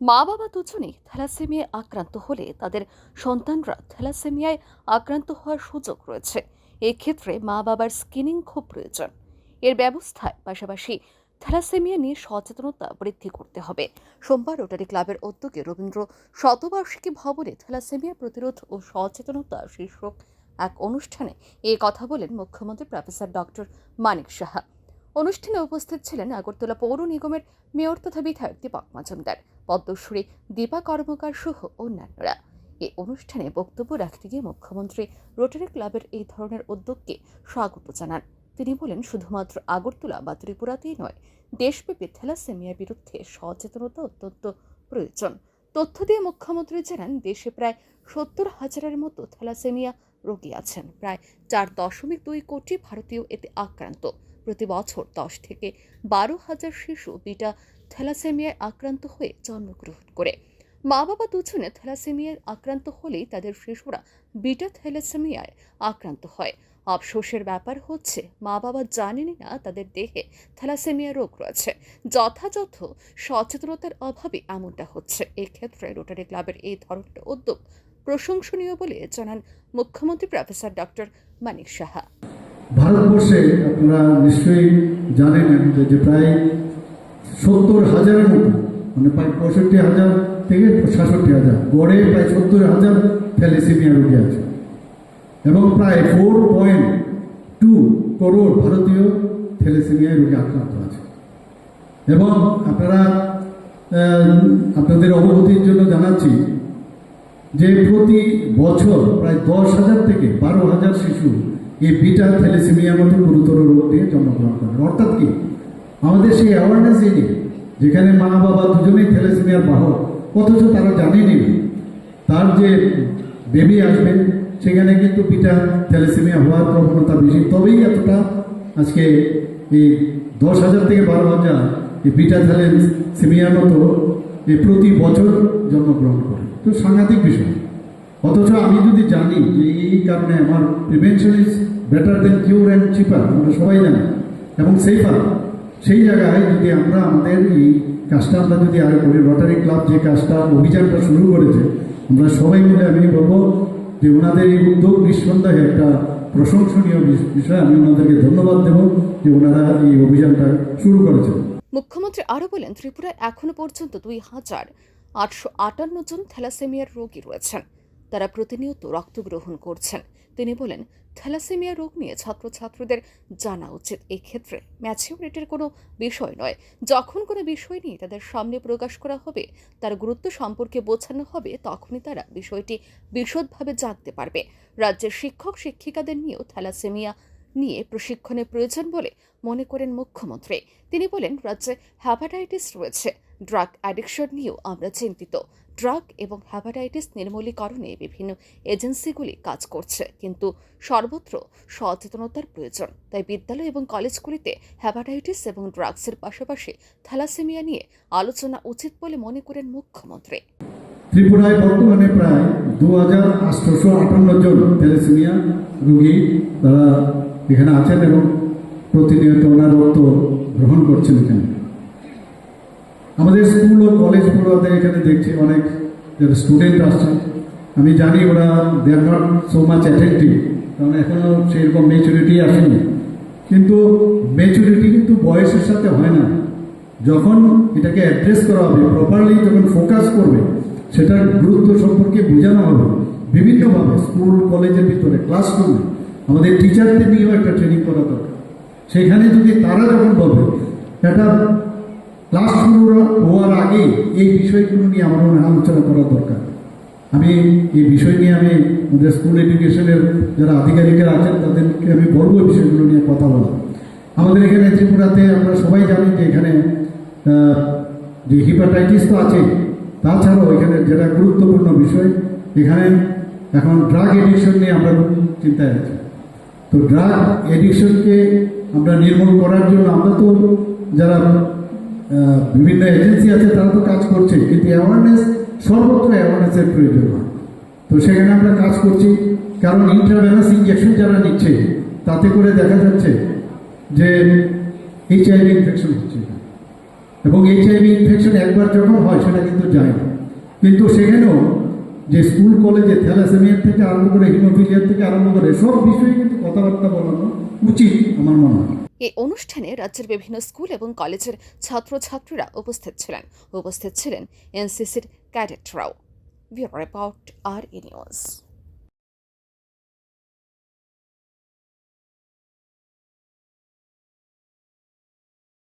মা বাবা দুজনেই থ্যালাসেমিয়ায় আক্রান্ত হলে তাদের সন্তানরা থ্যালাসেমিয়ায় আক্রান্ত হওয়ার সুযোগ রয়েছে। এক্ষেত্রে মা বাবার স্ক্রিনিং খুব প্রয়োজন। এর ব্যবস্থায় পাশাপাশি থ্যালাসেমিয়া নিয়ে সচেতনতা বৃদ্ধি করতে হবে। সোমবার রোটারি ক্লাবের উদ্যোগে রবীন্দ্র শতবার্ষিকী ভবনে থ্যালাসেমিয়া প্রতিরোধ ও সচেতনতা শীর্ষক এক অনুষ্ঠানে এই কথা বলেন মুখ্যমন্ত্রী প্রফেসর ডক্টর মানিক সাহা। অনুষ্ঠানে উপস্থিত ছিলেন আগরতলা পৌর নিগমের মেয়র তথা বিধায়ক দীপক মজুমদার। পদ্মশ্রী, দীপা কর্মকার সহ অন্যান্যরা। এই অনুষ্ঠানে বক্তব্য রাখতে গিয়ে মুখ্যমন্ত্রী রোটারি ক্লাবের এই ধরনের উদ্যোগকে স্বাগত জানান। তিনি বলেন, শুধুমাত্র আগরতলা বা ত্রিপুরাতেই নয়, দেশব্যাপী থ্যালাসেমিয়ার বিরুদ্ধে সচেতনতা অত্যন্ত প্রয়োজন। তথ্য দিয়ে মুখ্যমন্ত্রী জানান, দেশে প্রায় সত্তর হাজারের মতো থ্যালাসেমিয়া রোগী আছেন। প্রায় চার দশমিক দুই কোটি ভারতীয় এতে আক্রান্ত। প্রতি বছর দশ থেকে বারো হাজার শিশু বিটা থ্যালাসেমিয়ায় আক্রান্ত হয়ে জন্মগ্রহণ করে। মা বাবা দুজনে থ্যালাসেমিয়ায় আক্রান্ত হলেই তাদের শিশুরা বিটা থ্যালাসেমিয়ায় আক্রান্ত হয়। আফসোসের ব্যাপার হচ্ছে মা বাবা জানেনই না তাদের দেহে থ্যালাসেমিয়া রোগ রয়েছে। যথাযথ সচেতনতার অভাবে এমনটা হচ্ছে। এক্ষেত্রে রোটারি ক্লাবের এই ধরনের উদ্যোগ প্রশংসনীয় বলে জানান মুখ্যমন্ত্রী প্রফেসর ডক্টর মানিক সাহা। ভারতবর্ষে আপনারা নিশ্চয়ই জানেন যে প্রায় সত্তর হাজারের মতো মানে প্রায় পঁয়ষট্টি হাজার থেকে সাতষট্টি হাজার, গড়ে প্রায় সত্তর হাজার থ্যালিসিমিয়া রোগী আছে। এবং প্রায় ফোর পয়েন্ট টু করোড় ভারতীয় থ্যালিসিমিয়া রোগী আক্রান্ত আছে। এবং আপনারা আপনাদের অবগতির জন্য জানাচ্ছি যে প্রতি বছর প্রায় দশ হাজার থেকে বারো হাজার শিশু এই বিটা থ্যালিসেমিয়ার মতো গুরুতর রোগ দিয়ে জন্মগ্রহণ করে অর্থাৎ কি? আমাদের সেই অ্যাওয়ারনেসই নেই। যেখানে মা, বাবা দুজনেই থ্যালিসেমিয়ার বাহক, অথচ তারা জানেনই না। তার যে বেবি আসবে, সেখানে কিন্তু বিটা থ্যালিসেমিয়া হওয়ার প্রবণতা বেশি। তবেই এতটা আজকে এই দশ হাজার থেকে বারো হাজার এই বিটা থ্যালিসেমিয়ার মতো এই প্রতি বছর জন্মগ্রহণ করে। তো সাংঘাতিক বিষয়। অথচ আমি যদি জানি যে এই কারণে আমার prevention is better than cure and cheaper আমরা সবাই জানি। এবং সেফার সেই জায়গায় যদি আমরা আমাদের এই কাজটা আমরা যদি আরও করি রটারি ক্লাব যে কাজটা, অভিযানটা শুরু করেছে, আমরা সবাই মিলে আমি বলব যে ওনাদের এই উদ্যোগ নিঃসন্দেহে একটা প্রশংসনীয় বিষ- বিষয়। আমি ওনাদেরকে ধন্যবাদ দেব যে ওনারা এই অভিযানটা শুরু করেছেন। মুখ্যমন্ত্রী আরও বলেন ত্রিপুরায় এখনও পর্যন্ত দুই হাজার আটশো আটান্ন জন থ্যালাসেমিয়ার রোগী রয়েছেন। তারা প্রতিনিয়ত রক্ত গ্রহণ করছেন। তিনি বলেন, থ্যালাসেমিয়া রোগ নিয়ে ছাত্রছাত্রীদের জানা উচিত। এক্ষেত্রে ম্যাচিউরিটির কোনো বিষয় নয়। যখন কোনো বিষয় নিয়ে তাদের সামনে প্রকাশ করা হবে, তার গুরুত্ব সম্পর্কে বোঝানো হবে, তখনই তারা বিষয়টি বিশদভাবে জানতে পারবে। রাজ্যের শিক্ষক, শিক্ষিকাদের নিয়েও থ্যালাসেমিয়া নিয়ে প্রশিক্ষণের প্রয়োজন বলে মনে করেন মুখ্যমন্ত্রী। তিনি বলেন, রাজ্যে হ্যাপাটাইটিস রয়েছে। ড্রাগ অ্যাডিকশন নিয়েও আমরা চিন্তিত। ড্রাগ এবং হ্যাপাটাইটিস নির্মূলীকরণে বিভিন্ন এজেন্সিগুলি কাজ করছে। কিন্তু সর্বত্র সচেতনতার প্রয়োজন। তাই বিদ্যালয় এবং কলেজগুলিতে হ্যাপাটাইটিস এবং ড্রাগসের পাশাপাশি থ্যালাসেমিয়া নিয়ে আলোচনা উচিত বলে মনে করেন মুখ্যমন্ত্রী। ত্রিপুরায় বর্তমানে প্রায় দু হাজার আটশোশো আটান্ন জন থ্যালাসেমিয়া রোগী তারা এখানে আছেন এবং প্রতিনিয়ত ওনার রক্ত গ্রহণ করছেন এখানে। আমাদের স্কুল ও এখানে দেখছি অনেক স্টুডেন্ট আসছে। আমি জানি ওরা they are not so much attentive কারণ এখনও সেরকম মেচুরিটি আসেনি। কিন্তু মেচুরিটি কিন্তু বয়সের সাথে হয় না। যখন এটাকে অ্যাড্রেস করা হবে প্রপারলি যখন ফোকাস করবে, সেটার গুরুত্ব সম্পর্কে বোঝানো হবে। বিভিন্নভাবে স্কুল কলেজের ভিতরে ক্লাসরুমে আমাদের টিচারদের নিয়েও একটা ট্রেনিং করা দরকার। সেখানে যদি তারা যখন বলবে এটা ক্লাস হওয়ার আগে এই বিষয়গুলো নিয়ে আমার হয় আলোচনা করা দরকার। আমি এই বিষয় নিয়ে আমি আমাদের স্কুল এডুকেশনের যারা আধিকারিকরা আছেন, তাদেরকে আমি বলব বিষয়গুলো নিয়ে কথা বলা। আমাদের এখানে ত্রিপুরাতে আমরা সবাই জানি যে এখানে যে হিপাটাইটিস তো আছে, তাছাড়াও এখানে যেটা গুরুত্বপূর্ণ বিষয়, এখানে এখন ড্রাগ এডিকশন নিয়ে আমরা চিন্তায় আছি। তো ড্রাগ এডিকশনকে আমরা নির্মূল করার জন্য আমরা তো যারা বিভিন্ন এজেন্সি আছে, তারা তো কাজ করছে, কিন্তু অ্যাওয়ারনেস সর্বত্র অ্যাওয়ারনেসের প্রয়োজন হয়। তো সেখানে আমরা কাজ করছি, কারণ ইন্টারভেনাস ইঞ্জেকশন যারা নিচ্ছে, তাতে করে দেখা যাচ্ছে যে এইচআইভি ইনফেকশন হচ্ছে। এবং এইচআইভি ইনফেকশন একবার যখন হয়, সেটা কিন্তু যায় না। কিন্তু সেখানেও যে স্কুল, কলেজে থ্যালাসেমিয়ার থেকে আরম্ভ করে হিমোফিলিয়ার থেকে আরম্ভ করে সব বিষয়ে কিন্তু কথাবার্তা বলানো উচিত, আমার মনে হয়। এই অনুষ্ঠানে রাজ্যের বিভিন্ন স্কুল এবং কলেজের ছাত্রছাত্রীরা উপস্থিত ছিলেন। উপস্থিত ছিলেন এনসিসির ক্যাডেটরাও। ব্যুরো রিপোর্ট আর ই নিউজ।